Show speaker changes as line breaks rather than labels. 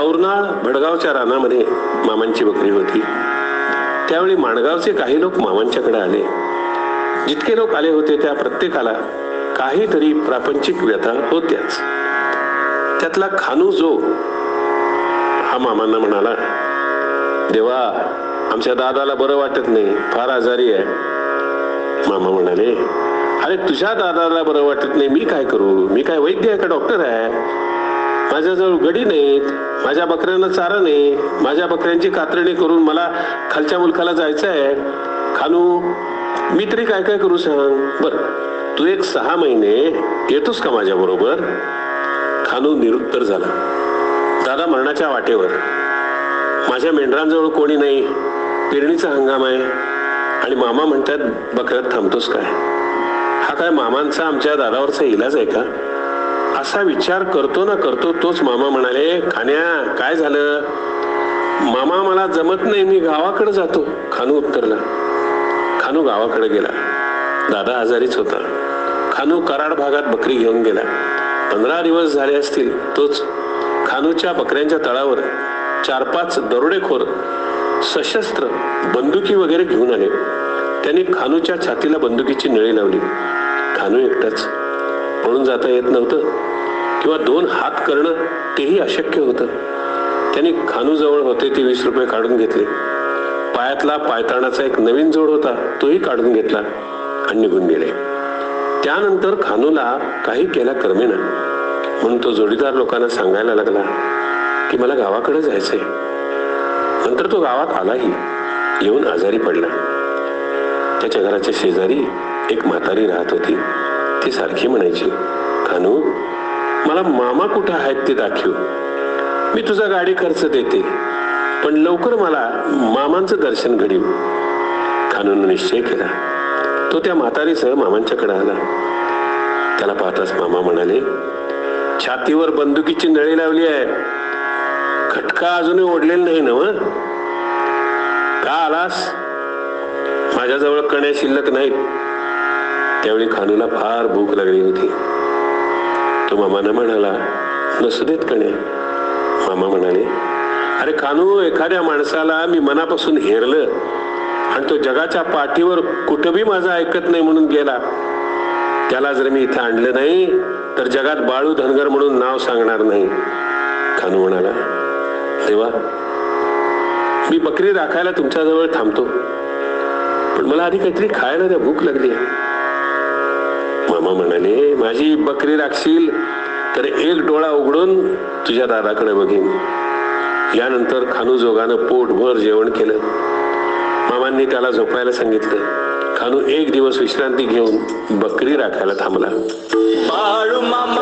औरनाळ भडगावच्या रानामध्ये मामांची बकरी होती. त्यावेळी माणगावचे काही लोक मामांच्याकडे आले. जितके लोक आले होते त्या प्रत्येकाला काहीतरी प्रापंचिक व्यथा होत्याच. त्यातला खानू जो हा मामांना म्हणाला देवा आमच्या दादाला बरं वाटत नाही फार आजारी आहे. मामा म्हणाले अरे तुझ्या दादाला बरं वाटत नाही मी काय करू? मी काय वैद्य आहे का डॉक्टर आहे? माझ्याजवळ गडी नाहीत माझ्या बकऱ्यांना चारा नाही माझ्या बकऱ्यांची कातरणी करून मला खालच्या मुलखाला जायचं आहे खानू मी तरी काय काय करू सांग? बर तू एक सहा महिने येतोस का माझ्या बरोबर? खानू निरुत्तर झाला. दादा मरणाच्या वाटेवर. माझ्या मेंढरांजवळ कोणी नाही. पेरणीचा हंगाम आहे. आणि मामा म्हणतात बकऱ्यात थांबतोस काय? हा काय मामांचा आमच्या दादावरचा इलाज आहे का? असा विचार करतो ना करतो तोच मामा म्हणाले खाण्या काय झालं? मामा मला जमत नाही मी गावाकडे जातो. खानू उत्तरला. खानू गावाकडे गेला. दादा आजारीच होता. खानू कराड भागात बकरी घेऊन गेला. पंधरा दिवस झाले असतील तोच. खानूच्या बकऱ्यांच्या तळावर चार पाच दरोडेखोर सशस्त्र बंदुकी वगैरे घेऊन आले. त्यांनी खानूच्या छातीला बंदुकीची नळी लावली. खानू एकटाच. पळून जाता येत नव्हतं. किंवा दोन हात करणं तेही अशक्य होतं. त्यांनी खानूजवळ होते ते वीस रुपये काढून घेतले. पायातला पायताणाचा एक नवीन जोड होता तोही काढून घेतला आणि निघून गेले. त्यानंतर खानूला काही केला कर्मेना. म्हणून तो जोडीदार लोकांना सांगायला लागला की मला गावाकडे जायचंय. नंतर तो गावात आलाही. येऊन आजारी पडला. त्याच्या घराच्या शेजारी एक म्हातारी राहत होती. ती सारखी म्हणायची खानू मला मामा कुठं आहेत ते दाखव. मी तुझा गाडी खर्च देते पण लवकर मला मामांचं दर्शन घडीव. खानून निश्चय केला. तो त्या म्हातारीसह मामांच्याकडे आला. त्याला पाहताच मामा म्हणाले छातीवर बंदुकीची नळी लावली आहे. खटका अजूनही ओढलेला नाही ना मग का आलास? माझ्याजवळ कण्या शिल्लक नाहीत. त्यावेळी खानूला फार भूक लागली होती. तो मामानं म्हणाला नसू देत मामा म्हणाले अरे खानू एखाद्या माणसाला मी मनापासून हेरलं आणि तो जगाच्या पाठीवर कुठंबी माझं ऐकत नाही म्हणून गेला. त्याला जर मी इथं आणलं नाही तर जगात बाळू धनगर म्हणून नाव सांगणार नाही. खानू म्हणाला देवा मी बकरी राखायला तुमच्याजवळ थांबतो. पण मला आधी काहीतरी खायला द्या भूक लागली मामा म्हणाले माझी बकरी राखशील तर एक डोळा उघडून तुझ्या दादाकडे बघीन. यानंतर खानूजोगानं पोटभर जेवण केलं. मामांनी त्याला झोपायला सांगितलं. खानू एक दिवस विश्रांती घेऊन बकरी राखायला थांबला.
बाळू मामा.